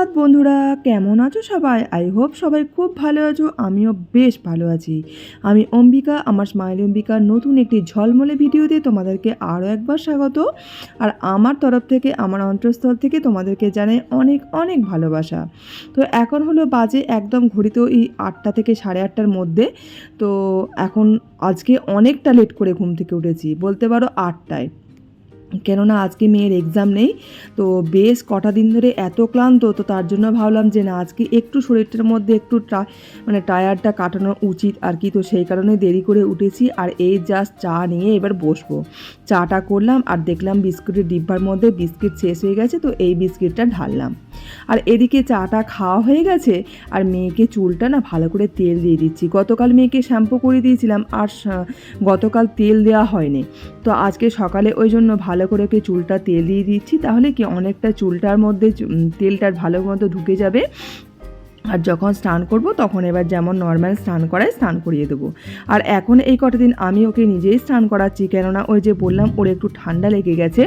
সুপ্রভাত বন্ধুরা। কেমন আছো সবাই? আই হোপ সবাই খুব ভালো আছো, আমিও বেশ ভালো আছি। আমি অম্বিকা, আমার স্মাইল অম্বিকার নতুন একটি ঝলমলে ভিডিওতে তোমাদেরকে আরও একবার স্বাগত। আর আমার তরফ থেকে, আমার অন্তঃস্থল থেকে তোমাদেরকে জানাই অনেক অনেক ভালোবাসা। তো এখন হলো বাজে একদম ঘড়িতেও এই আটটা থেকে সাড়ে আটটার মধ্যে। তো এখন আজকে অনেকটা লেট করে ঘুম থেকে উঠেছি, বলতে পারো আটটায়। কেননা আজকে মেয়ের এক্সাম নেই, তো বেশ কটা দিন ধরে এত ক্লান্ত, তো তার জন্য ভাবলাম যে না, আজকে একটু শরীরটার মধ্যে একটু মানে টায়ারটা কাটানো উচিত আর কি, তো সেই কারণে দেরি করে উঠেছি আর এই জাস্ট চা নিয়ে এবার বসবো। চাটা করলাম আর দেখলাম বিস্কুটের ডিব্বার মধ্যে বিস্কিট শেষ হয়ে গেছে, তো এই বিস্কিটটা ঢাললাম। আর এদিকে চাটা খাওয়া হয়ে গেছে আর মেয়েকে চুলটা না ভালো করে তেল দিয়ে দিচ্ছি। গতকাল মেয়েকে শ্যাম্পু করে দিয়েছিলাম, আর গতকাল তেল দেওয়া হয়নি। তো আজকে সকালে ওই জন্য ভালো করে ওকে চুলটা তেল দিয়ে দিচ্ছি, তাহলে কি অনেকটা চুলটার মধ্যে তেলটার ভালো মতো ঢুকে যাবে। আর যখন স্নান করব, তখন এবার যেমন নর্মাল স্নান করায় স্নান করিয়ে দেবো। আর এখন এই কটা দিন আমি ওকে নিজেই স্নান করাচ্ছি, কেননা ওই যে বললাম, ওর একটু ঠান্ডা লেগে গেছে।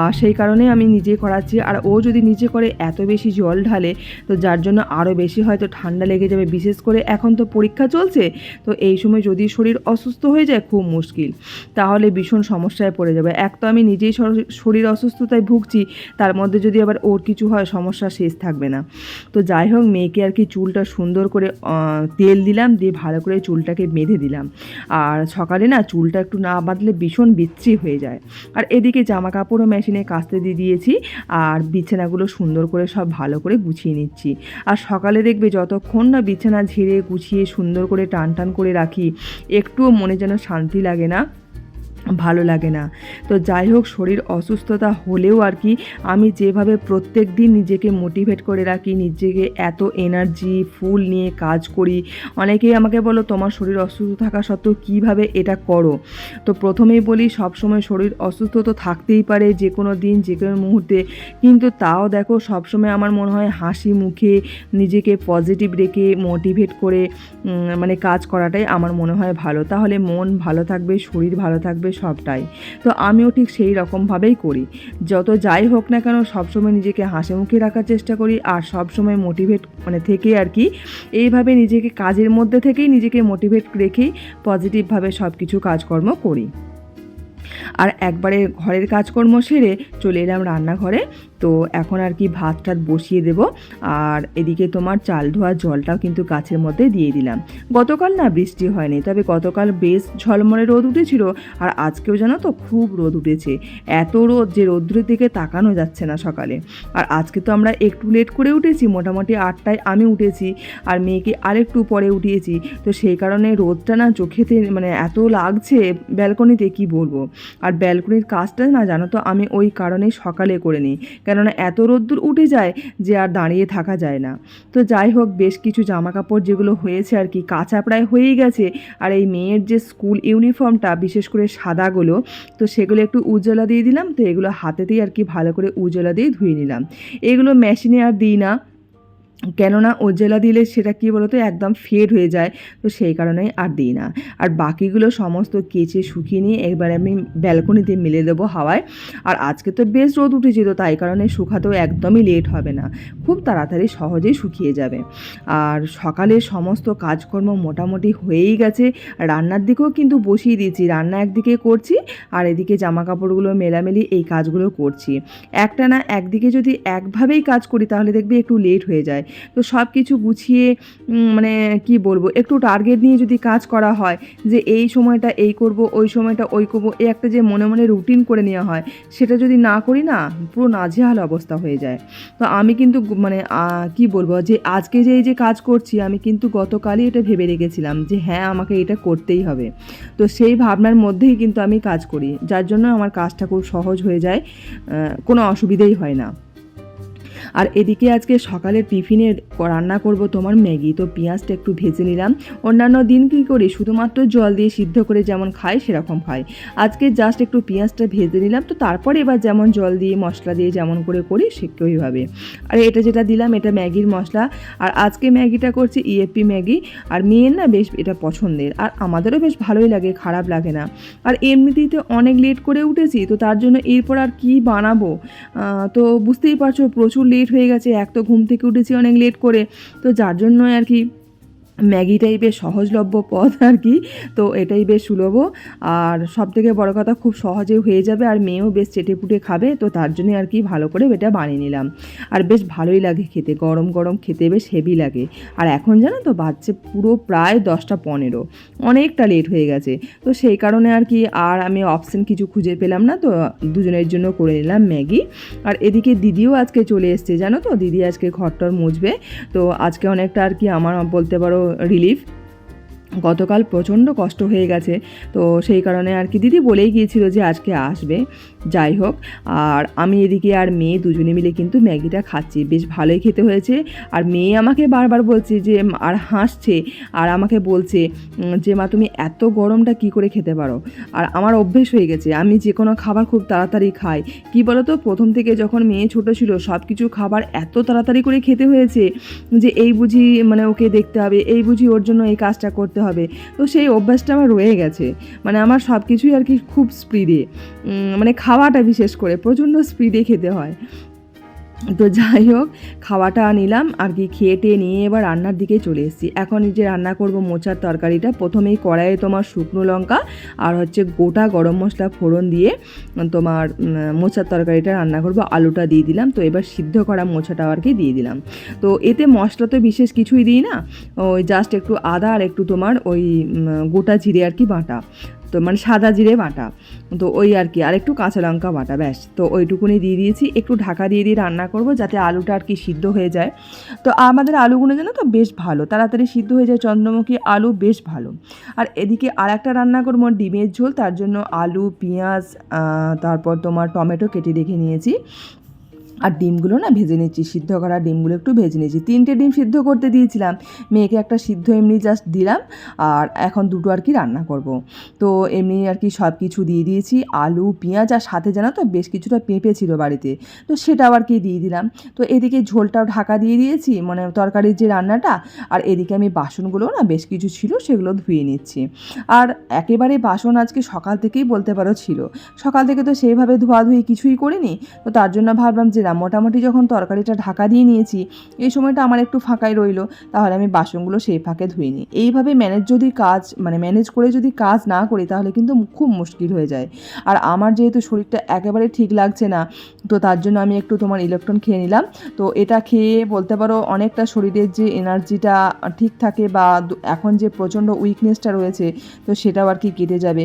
আর সেই কারণে আমি নিজে করাচ্ছি, আর ও যদি নিজে করে এত বেশি জল ঢালে, তো যার জন্য আরও বেশি হয়তো ঠান্ডা লেগে যাবে, বিশেষ করে এখন তো পরীক্ষা চলছে, তো এই সময় যদি শরীর অসুস্থ হয়ে যায় খুব মুশকিল। তাহলে ভীষণ সমস্যায় পড়ে যাবে। এক তো আমি নিজেই শরীর অসুস্থতায় ভুগছি, তার মধ্যে যদি আবার ওর কিছু হয়, সমস্যা শেষ থাকবে না। তো যাই হোক, মেয়েকে আর কি চুলটা সুন্দর করে তেল দিলাম, দিয়ে ভালো করে চুলটাকে বেঁধে দিলাম। আর সকালে না চুলটা একটু না বাঁধলে ভীষণ বিচ্ছি হয়ে যায়। আর এদিকে জামা কাপড়ও মেশিনে কাচতে দিয়ে দিয়েছি, আর বিছানাগুলো সুন্দর করে সব ভালো করে গুছিয়ে নিচ্ছি। আর সকালে দেখবে যতক্ষণ না বিছানা ঝেড়ে গুছিয়ে সুন্দর করে টান টান করে রাখি, একটুও মনে যেন শান্তি লাগে না। ভালো লাগে না। তো যাই হোক, শরীর অসুস্থতা হলেও আর কি, আমি যেভাবে প্রত্যেক দিন নিজেকে মোটিভেট করে রাখি, নিজেকে এত এনার্জি ফুল নিয়ে কাজ করি, অনেকেই আমাকে বলো, তোমার শরীর অসুস্থ থাকা সত্ত্বেও কীভাবে এটা করো? তো প্রথমেই বলি, সবসময় শরীর অসুস্থ তো থাকতেই পারে যে কোনো দিন, যে কোনো মুহূর্তে। কিন্তু তাও দেখো, সবসময় আমার মনে হয় হাসি মুখে নিজেকে পজিটিভ রেখে মোটিভেট করে মানে কাজ করাটাই আমার মনে হয় ভালো। তাহলে মন ভালো থাকবে, শরীর ভালো থাকবে সবটাই। তো আমিও ঠিক সেই রকমভাবেই করি। যত যাই হোক না কেন সবসময় নিজেকে হাসি মুখে রাখার চেষ্টা করি আর সবসময় মোটিভেট মানে থেকে আর কি, এইভাবে নিজেকে কাজের মধ্যে থেকেই নিজেকে মোটিভেট রেখেই পজিটিভভাবে সব কিছু কাজকর্ম করি। আর একবারে ঘরের কাজকর্ম সেরে চলে এলাম রান্নাঘরে। তো এখন আর কি ভাত টাত বসিয়ে দেব। আর এদিকে তোমার চাল ধোয়া জলটাও কিন্তু গাছের মধ্যে দিয়ে দিলাম। গতকাল না বৃষ্টি হয়নি, তবে গতকাল বেশ ঝলমলে রোদ উঠেছিল। আর আজকেও জানো তো খুব রোদ উঠেছে। এত রোদ যে রোদ্রের দিকে তাকানো যাচ্ছে না সকালে। আর আজকে তো আমরা একটু লেট করে উঠেছি, মোটামুটি আটটায় আমি উঠেছি। আর মেয়েকে আরেকটু পরে উঠিয়েছি। তো সেই কারণে রোদটা না চোখেতে মানে এত লাগছে ব্যালকনিতে, কি বলব? আর ব্যালকনির কাজটা না জানো তো আমি ওই কারণেই সকালে করে নিই। কেননা এত রোদ্দুর উঠে যায় যে আর দাঁড়িয়ে থাকা যায় না। তো যাই হোক, বেশ কিছু জামা কাপড় যেগুলো হয়েছে আর কি, কাঁচা প্রায় হয়েই গেছে। আর এই মেয়ের যে স্কুল ইউনিফর্মটা, বিশেষ করে সাদাগুলো, তো সেগুলো একটু উজ্জ্বলা দিয়ে দিলাম। তো এগুলো হাতেতেই আর কি ভালো করে উজ্জ্বলা দিয়ে ধুয়ে নিলাম। এগুলো মেশিনে আর দিই না। কেননা উজ্জ্বলা দিলে সেটা কী বলতো, একদম ফেড হয়ে যায়। তো সেই কারণেই আর দিই না। আর বাকিগুলো সমস্ত কেচে শুকিয়ে নিয়ে একবার আমি ব্যালকনিতে মেলে দেবো হাওয়ায়। আর আজকে তো বেশ রোদ উঠেছে তো, তাই কারণে শুকাতেও একদমই লেট হবে না। খুব তাড়াতাড়ি সহজেই শুকিয়ে যাবে। আর সকালে সমস্ত কাজকর্ম মোটামুটি হয়েই গেছে। রান্নার দিকেও কিন্তু বসিয়ে দিয়েছি। রান্না একদিকে করছি আর এদিকে জামা কাপড়গুলো মেলামেলি এই কাজগুলো করছি। একটা না একদিকে যদি একভাবেই কাজ করি, তাহলে দেখবি একটু লেট হয়ে যায়। তো সব কিছু গুছিয়ে মানে কি বলব, একটু টার্গেট নিয়ে যদি কাজ করা হয় যে এই সময়টা এই করব, ওই সময়টা ওই করব এই একটা যে মনে মনে রুটিন করে নেওয়া হয়, সেটা যদি না করি না, পুরো নাজেহাল অবস্থা হয়ে যায়। তো আমি কিন্তু মানে কি বলব, যে আজকে যে এই যে কাজ করছি, আমি কিন্তু গতকালই এটা ভেবে রেখেছিলাম যে হ্যাঁ আমাকে এটা করতেই হবে। তো সেই ভাবনার মধ্যেই কিন্তু আমি কাজ করি, যার জন্য আমার কাজটা খুব সহজ হয়ে যায় কোনো অসুবিধেই হয় না। আর এদিকে আজকে সকালের টিফিনে রান্না করব তোমার ম্যাগি। তো পেঁয়াজটা একটু ভেজে নিলাম। অন্যান্য দিন কী করি? শুধুমাত্র জল দিয়ে সিদ্ধ করে যেমন খাই, সেরকম খাই আজকে জাস্ট একটু পেঁয়াজটা ভেজে নিলাম। তো তারপরে এবার যেমন জল দিয়ে, মশলা দিয়ে যেমন করে করি, সে আর এটা যেটা দিলাম, এটা ম্যাগির মশলা। আর আজকে ম্যাগিটা করছি ইএপি ম্যাগি। আর মেয়ের না বেশ এটা পছন্দের। আর আমাদেরও বেশ ভালোই লাগে, খারাপ লাগে না। আর এমনিতেই তো অনেক লেট করে উঠেছি, তো তার জন্য এরপর আর কি বানাবো? তো বুঝতেই পারছ, প্রচুর লেট লেট হয়ে গেছে, এক তো ঘুম থেকে উঠেছি অনেক লেট করে, তো যার জন্য আর কি ম্যাগিটাই বেশ সহজলভ্য পথ আর কি, তো এটাই বেশ সুলভ। আর সব থেকে বড়ো কথা খুব সহজে হয়ে যাবে আর মেয়েও বেশ চেটে পুটে খাবে, তো তার জন্যই আর কি ভালো করে এটা বানিয়ে নিলাম। আর বেশ ভালোই লাগে খেতে, গরম গরম খেতে বেশ হেভি লাগে। আর এখন জানো তো বাচ্চা পুরো প্রায় দশটা পনেরো, অনেকটা লেট হয়ে গেছে। তো সেই কারণে আর কি আর আমি অপশন কিছু খুঁজে পেলাম না, তো দুজনের জন্য করে নিলাম ম্যাগি। আর এদিকে দিদিও আজকে চলে এসছে, জানো তো? দিদি আজকে ঘরটর মুছবে, তো আজকে অনেকটা আর কি আমার বলতে পারো রিলিফ গতকাল প্রচণ্ড কষ্ট হয়ে গেছে। তো সেই কারণে আর কি দিদি বলেই গিয়েছিল যে আজকে আসবে। যাই হোক, আর আমি এদিকে আর মেয়ে দুজনে মিলে কিন্তু ম্যাগিটা খাচ্ছি। বেশ ভালোই খেতে হয়েছে। আর মেয়ে আমাকে বারবার বলছে যে আর হাসছে। আর আমাকে বলছে যে, মা, তুমি এত গরমটা কি করে খেতে পারো? আর আমার অভ্যেস হয়ে গেছে। আমি যে কোনো খাবার খুব তাড়াতাড়ি খাই। কি বলো তো প্রথম থেকে যখন মেয়ে ছোট ছিল সব কিছু খাবার এত তাড়াতাড়ি করে খেতে হয়েছে যে, এই বুঝি মানে ওকে দেখতে হবে। এই বুঝি ওর জন্য এই কাজটা করতে হবে তো সেই অভ্যাসটা আমার রয়ে গেছে। মানে আমার সব কিছুই আর কি খুব স্পিডে মানে খাওয়াটা বিশেষ করে প্রচণ্ড স্পিডে খেতে হয়। তো যাই হোক, খাওয়াটা নিলাম, আর কি খেয়ে টেয়ে নিয়ে এবার রান্নার দিকে চলে এসেছি। এখন এই যে রান্না করব মোচার তরকারিটা, প্রথমেই কড়াইয়ে তোমার শুকনো লঙ্কা আর হচ্ছে গোটা গরম মশলা ফোড়ন দিয়ে তোমার মোচার তরকারিটা রান্না করব। আলুটা দিয়ে দিলাম, তো এবার সিদ্ধ করা মোচাটাও আর কি দিয়ে দিলাম। তো এতে মশলা তো বিশেষ কিছুই দিই না, ওই জাস্ট একটু আদা আর একটু তোমার ওই গোটা জিরে আর কি বাটা। তো মানে সাদা জিরে বাটা। তো ওই আর কি, আর একটু কাঁচা লঙ্কা বাটা, ব্যাস। তো ওইটুকুনি দিয়ে দিয়েছি, একটু ঢাকা দিয়ে দিয়ে রান্না করব যাতে আলুটা আর কি সিদ্ধ হয়ে যায়। তো আমাদের আলুগুলো যেন তো বেশ ভালো, তাড়াতাড়ি সিদ্ধ হয়ে যায়, চন্দ্রমুখী আলু বেশ ভালো। আর এদিকে আর একটা রান্না করব, ডিমের ঝোল, তার জন্য আলু, পেঁয়াজ তারপর তোমার টমেটো কেটে রেখে নিয়েছি। আর ডিমগুলো না ভেজে নিচ্ছি, সিদ্ধ করা ডিমগুলো একটু ভেজে নিয়েছি তিনটে ডিম সিদ্ধ করতে দিয়েছিলাম, মেয়েকে একটা সিদ্ধ এমনি জাস্ট দিলাম, আর এখন দুটো আর কি রান্না করব। তো এমনি আর কি সব কিছু দিয়ে দিয়েছি, আলু, পেঁয়াজ আর সাথে জানো তো বেশ কিছুটা পেঁপে ছিল বাড়িতে, তো সেটাও আর কি দিয়ে দিলাম। তো এদিকে ঝোলটাও ঢাকা দিয়ে দিয়েছি মানে তরকারির যে রান্নাটা, আর এদিকে আমি বাসনগুলো না বেশ কিছু ছিল, সেগুলো ধুয়ে নিচ্ছি। আর একেবারে বাসন আজকে সকাল থেকেই বলতে পারো ছিল, সকাল থেকে তো সেইভাবে ধোয়াধুয়ি কিছুই করিনি, তো তার জন্য ভাবলাম যে না মোটামুটি যখন তরকারিটা ঢাকা দিয়ে নিয়েছি, এই সময়টা আমার একটু ফাঁকাই রইল, তাহলে আমি বাসনগুলো সেই ফাঁকে ধুয়ে নিই এইভাবে ম্যানেজ যদি কাজ মানে ম্যানেজ করে যদি কাজ না করি, তাহলে কিন্তু খুব মুশকিল হয়ে যায়। আর আমার যেহেতু শরীরটা একেবারে ঠিক লাগছে না, তো তার জন্য আমি একটু তোমার ইলেকট্রন খেয়ে নিলাম। তো এটা খেয়ে বলতে পারো অনেকটা শরীরের যে এনার্জিটা ঠিক থাকে বা এখন যে প্রচণ্ড উইকনেসটা রয়েছে, তো সেটাও আর কি কেটে যাবে।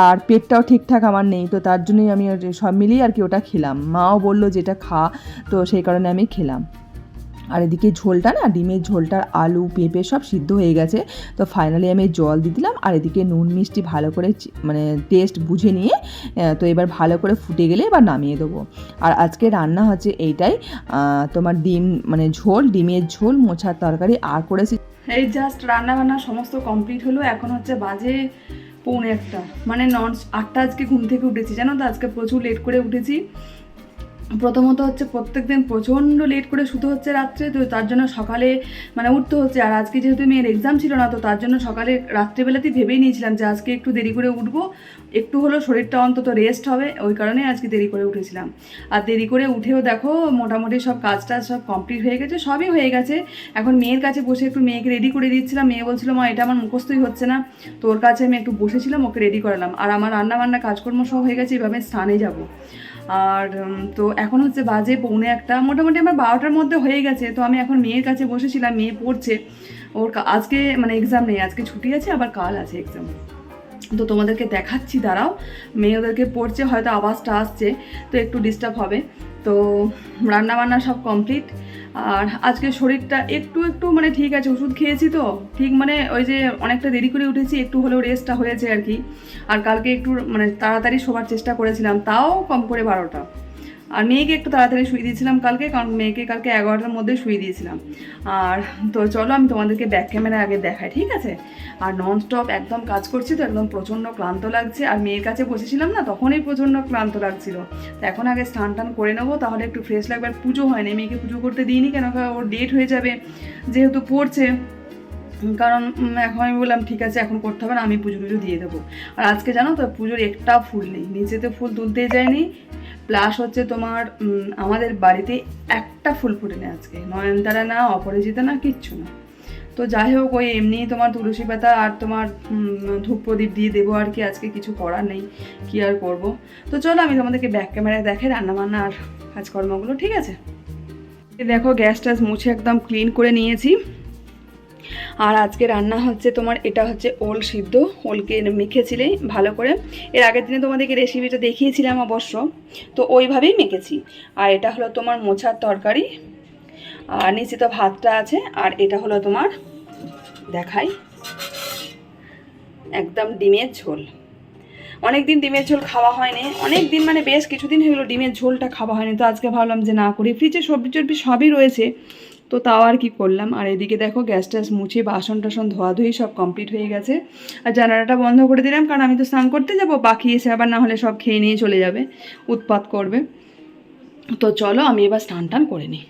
আর পেটটাও ঠিকঠাক আমার নেই, তো তার জন্যই আমি সব মিলিয়ে আর কি ওটা খেলাম। মাও বলল যেটা খা তো সেই কারণে আমি খেলাম। আর এদিকে ঝোলটা না, ডিমের ঝোলটার আলু, পেঁপে সব সিদ্ধ হয়ে গেছে। তো ফাইনালি আমি জল দিয়ে দিলাম আর এদিকে নুন, মিষ্টি ভালো করে মানে টেস্ট বুঝে নিয়ে তো এবার ভালো করে ফুটে গেলে এবার নামিয়ে দেবো। আর আজকে রান্না হচ্ছে এইটাই তোমার ডিম মানে ঝোল, ডিমের ঝোল মোছার তরকারি আর করেছি। এই জাস্ট রান্না বান্না সমস্ত কমপ্লিট হলো, এখন হচ্ছে বাজে পৌনে একটা। মানে নন আটটা আজকে ঘুম থেকে উঠেছি, জানো তো? আজকে প্রচুর লেট করে উঠেছি। প্রথমত হচ্ছে প্রত্যেক দিন প্রচণ্ড লেট করে শুতে হচ্ছে রাত্রে, তো তার জন্য সকালে মানে উঠতে হচ্ছে। আর আজকে যেহেতু মেয়ের এক্সাম ছিল না, তো তার জন্য সকালে রাত্রেবেলাতেই ভেবেই নিয়েছিলাম যে আজকে একটু দেরি করে উঠবো। একটু হলেও শরীরটা অন্তত রেস্ট হবে, ওই কারণে আজকে দেরি করে উঠেছিলাম। আর দেরি করে উঠেও দেখো, মোটামুটি সব কাজটা সব কমপ্লিট হয়ে গেছে, সবই হয়ে গেছে। এখন মেয়ের কাছে বসে একটু মেয়েকে রেডি করে দিচ্ছিলাম। মেয়ে বলছিল, মা, এটা আমার মুখস্থই হচ্ছে না। তোর কাছে আমি একটু বসেছিলাম, ওকে রেডি করালাম। আর আমার রান্না বান্না কাজকর্ম সব হয়ে গেছে, এভাবে স্থানে যাব। আর তো এখন হচ্ছে বাজে পৌনে একটা, মোটামুটি আমার বারোটার মধ্যে হয়ে গেছে, তো আমি এখন মেয়ের কাছে বসেছিলাম, মেয়ে পড়ছে। ওর আজকে মানে এক্সাম নেই, আজকে ছুটি আছে, আবার কাল আছে এক্সাম তো তোমাদেরকে দেখাচ্ছি, দাঁড়াও। মেয়ে ওদেরকে পড়ছে, হয়তো আওয়াজটা আসছে, তো একটু ডিস্টার্ব হবে। তো রান্না বান্না সব কমপ্লিট আর আজকে শরীরটা একটু একটু মানে ঠিক আছে, ওষুধ খেয়েছি তো, ঠিক মানে ওই যে অনেকটা দেরি করে উঠেছি, একটু হলেও রেস্টটা হয়েছে আর কি। আর কালকে একটু মানে তাড়াতাড়ি শোবার চেষ্টা করেছিলাম, তাও কম করে বারোটা। আর মেয়েকে একটু তাড়াতাড়ি শুয়ে দিয়েছিলাম কালকে, কারণ মেয়েকে কালকে এগারোটার মধ্যে শুয়ে দিয়েছিলাম। আর তো চলো আমি তোমাদেরকে ব্যাক ক্যামেরা আগে দেখাই, ঠিক আছে? আর নন স্টপ একদম কাজ করছি তো, একদম প্রচণ্ড ক্লান্ত লাগছে। আর মেয়ের কাছে বসেছিলাম না, তখনই প্রচণ্ড ক্লান্ত লাগছিল। তো এখন আগে স্নান টান করে নেব, তাহলে একটু ফ্রেশ লাগবে। আর পুজো হয়নি, মেয়েকে পুজো করতে দিইনি কেন? ওর ডেট হয়ে যাবে, যেহেতু পড়ছে। কারণ এখন আমি বললাম, ঠিক আছে, এখন করতে হবে না, আমি পুজো টুজো দিয়ে দেবো। আর আজকে জানো তো, পুজোর একটা ফুল নেই, নিচেতে ফুল তুলতেই যায়নি প্লাস হচ্ছে তোমার আমাদের বাড়িতে একটা ফুল ফুটেনি আজকে। নয়নতারা না, অপরাজিতা না, কিচ্ছু না। তো যাই হোক, ওই এমনি তোমার তুলসী পাতা আর তোমার ধূপ প্রদীপ দিয়ে দেবো আর কি, আজকে কিছু করার নেই। কি আর করব? তো চলো, আমি তোমাদেরকে ব্যাক ক্যামেরায় দেখে রান্নাবান্না আর কাজকর্মগুলো, ঠিক আছে? দেখো গ্যাস ট্যাস মুছে একদম ক্লিন করে নিয়েছি। আর আজকে রান্না হচ্ছে তোমার, এটা হচ্ছে ওল সিদ্ধ। ওলকে মেখেছিলে ভালো করে। এর আগের দিনে তোমাদেরকে রেসিপিটা দেখিয়েছিলাম অবশ্য। তো ওইভাবেই মেখেছি। আর এটা হলো তোমার মোছার তরকারি। আর নিচে তো ভাতটা আছে। আর এটা হলো তোমার, দেখাই। একদম ডিমের ঝোল। অনেক দিন ডিমের ঝোল খাওয়া হয়নি। অনেক দিন মানে বেশ কিছুদিন হয়ে গেলো ডিমের ঝোলটা খাওয়া হয়নি। তো আজকে ভাবলাম যে না করি। ফ্রিজে সবজি টবজি সবই রয়েছে। তো তাও আর কি করলাম। আর এদিকে দেখো গ্যাস ট্যাস মুছে বাসন টাসন ধোয়াধুয়ি সব কমপ্লিট হয়ে গেছে। আর জানালাটা বন্ধ করে দিলাম, কারণ আমি তো স্নান করতে যাব, বাকি এসে আবার না হলে সব খেয়ে নিয়ে চলে যাবে, উৎপাত করবে। তো চলো আমি এবার স্নান টান করে নিই।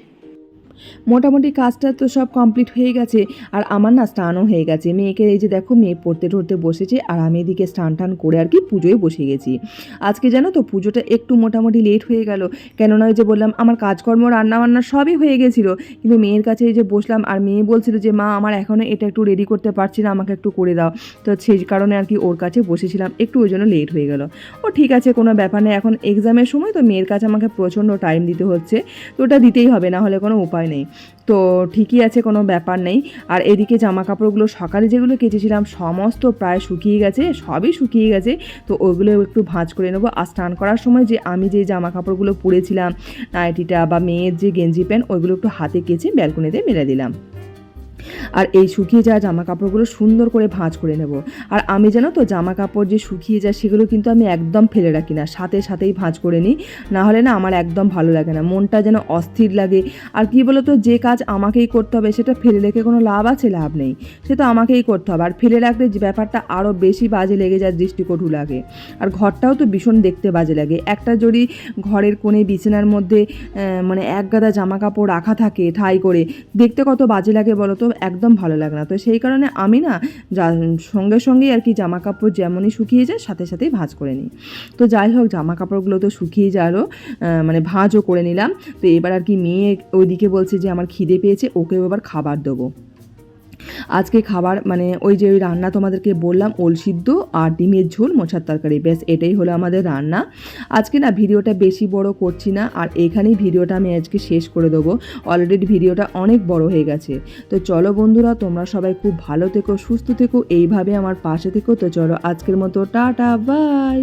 মোটামুটি কাজটা তো সব কমপ্লিট হয়ে গেছে। আর আমার না স্নানও হয়ে গেছে। মেয়েকে এই যে দেখো, মেয়ে পড়তে টড়তে বসেছে, আর আমি এদিকে স্নান টান করে আর কি পুজোয় বসে গেছি। আজকে জানো তো, পুজোটা একটু মোটামুটি লেট হয়ে গেল। কেননা ওই যে বললাম, আমার কাজকর্ম রান্না বান্না সবই হয়ে গেছিল। কিন্তু মেয়ের কাছে এই যে বসলাম, আর মেয়ে বলছিল যে, মা, আমার এখনও এটা একটু রেডি করতে পারছি না, আমাকে একটু করে দাও। তো সেই কারণে আর কি ওর কাছে বসেছিলাম। একটু ওই জন্য লেট হয়ে গেল। ও ঠিক আছে, কোনো ব্যাপার নেই। এখন এক্সামের সময় তো মেয়ের কাছে আমাকে প্রচণ্ড টাইম দিতে হচ্ছে। তো ওটা দিতেই হবে, না হলে কোনো উপায় নেই। তো ঠিকই আছে, কোনো ব্যাপার নেই। আর এদিকে জামা কাপড়গুলো সকালে যেগুলো কেচেছিলাম, সমস্ত প্রায় শুকিয়ে গেছে, সবই শুকিয়ে গেছে। তো ওগুলো একটু ভাঁজ করে নেব। আর স্নান করার সময় যে আমি যে জামা কাপড়গুলো পরেছিলাম, নাইটিটা বা মেয়ের যে গেঞ্জি প্যান্ট, ওইগুলো একটু হাতে কেচে ব্যালকনিতে মেলে দিলাম। আর এই শুকিয়ে যাওয়া জামা কাপড়গুলো সুন্দর করে ভাঁজ করে নেব। আর আমি জানো তো জামা কাপড় যে শুকিয়ে যায় সেগুলো কিন্তু আমি একদম ফেলে রাখি না। সাথে সাথেই ভাঁজ করে নিই। না হলে না আমার একদম ভালো লাগে না। মনটা যেন অস্থির লাগে। আর কি বলতো, যে কাজ আমাকেই করতে হবে সেটা ফেলে রেখে কোনো লাভ আছে? লাভ নেই। সে তো আমাকেই করতে হবে। আর ফেলে রাখলে যে ব্যাপারটা আরও বেশি বাজে লেগে যায় দৃষ্টিকটু লাগে। আর ঘরটাও তো ভীষণ দেখতে বাজে লাগে। একটা যদি ঘরের কোণে বিছানার মধ্যে মানে এক গাদা জামা কাপড় রাখা থাকে ঠাই করে, দেখতে কত বাজে লাগে বলো তো একদম ভালো লাগে না। তো সেই কারণে আমি না সঙ্গে সঙ্গেই আর কি জামা কাপড় যেমনই শুকিয়ে যায়, সাথে সাথেই ভাজ করে নিই। তো যাই হোক জামা কাপড়গুলো তো শুকিয়ে যাওয়ারও মানে ভাঁজও করে নিলাম। তো এবার আর কি মেয়ে ওইদিকে বলছে যে, আমার খিদে পেয়েছে, ওকেও এবার খাবার দেবো। আজকে খাবার মানে ওই যে ওই রান্না তোমাদেরকে বললাম, ওল সিদ্ধ আর ডিমের ঝোল মোছার তরকারি। ব্যাস, এটাই হলো আমাদের রান্না। আজকে না ভিডিওটা বেশি বড় করছি না, আর এখানেই ভিডিওটা আমি আজকে শেষ করে দেবো। অলরেডি ভিডিওটা অনেক বড় হয়ে গেছে। তো চলো বন্ধুরা, তোমরা সবাই খুব ভালো থেকো, সুস্থ থেকো, এইভাবে আমার পাশে থেকো। তো চলো আজকের মতো, টাটা, বাই!